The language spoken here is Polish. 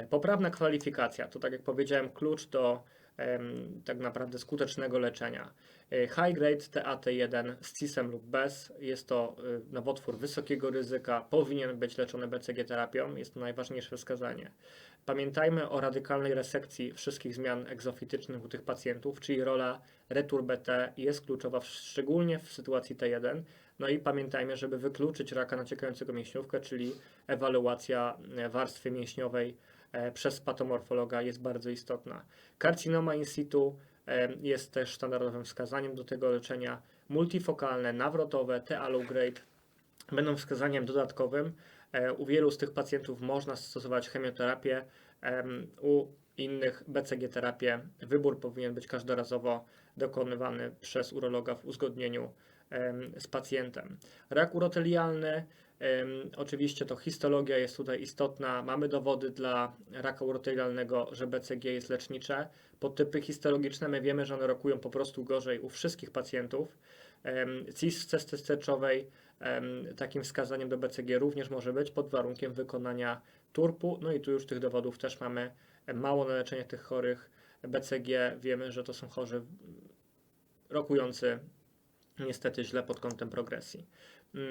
E, Poprawna kwalifikacja to, tak jak powiedziałem, klucz do tak naprawdę skutecznego leczenia. E, High grade TAT1 z CIS-em lub bez jest to e, nowotwór wysokiego ryzyka, powinien być leczony BCG terapią, jest to najważniejsze wskazanie. Pamiętajmy o radykalnej resekcji wszystkich zmian egzofitycznych u tych pacjentów, czyli rola retur-BT jest kluczowa, szczególnie w sytuacji T1. No i pamiętajmy, żeby wykluczyć raka naciekającego mięśniówkę, czyli ewaluacja warstwy mięśniowej przez patomorfologa jest bardzo istotna. Karcinoma in situ e, jest też standardowym wskazaniem do tego leczenia. Multifokalne, nawrotowe, TA low grade będą wskazaniem dodatkowym. E, U wielu z tych pacjentów można stosować chemioterapię, em, u innych BCG terapię. Wybór powinien być każdorazowo dokonywany przez urologa w uzgodnieniu z pacjentem. Rak urotelialny, oczywiście to histologia jest tutaj istotna. Mamy dowody dla raka urotelialnego, że BCG jest lecznicze. Podtypy histologiczne my wiemy, że one rokują po prostu gorzej u wszystkich pacjentów. CIS w cesty sterczowej em, takim wskazaniem do BCG również może być pod warunkiem wykonania turpu. No i tu już tych dowodów też mamy mało na leczenie tych chorych. BCG wiemy, że to są chorzy rokujący niestety źle pod kątem progresji.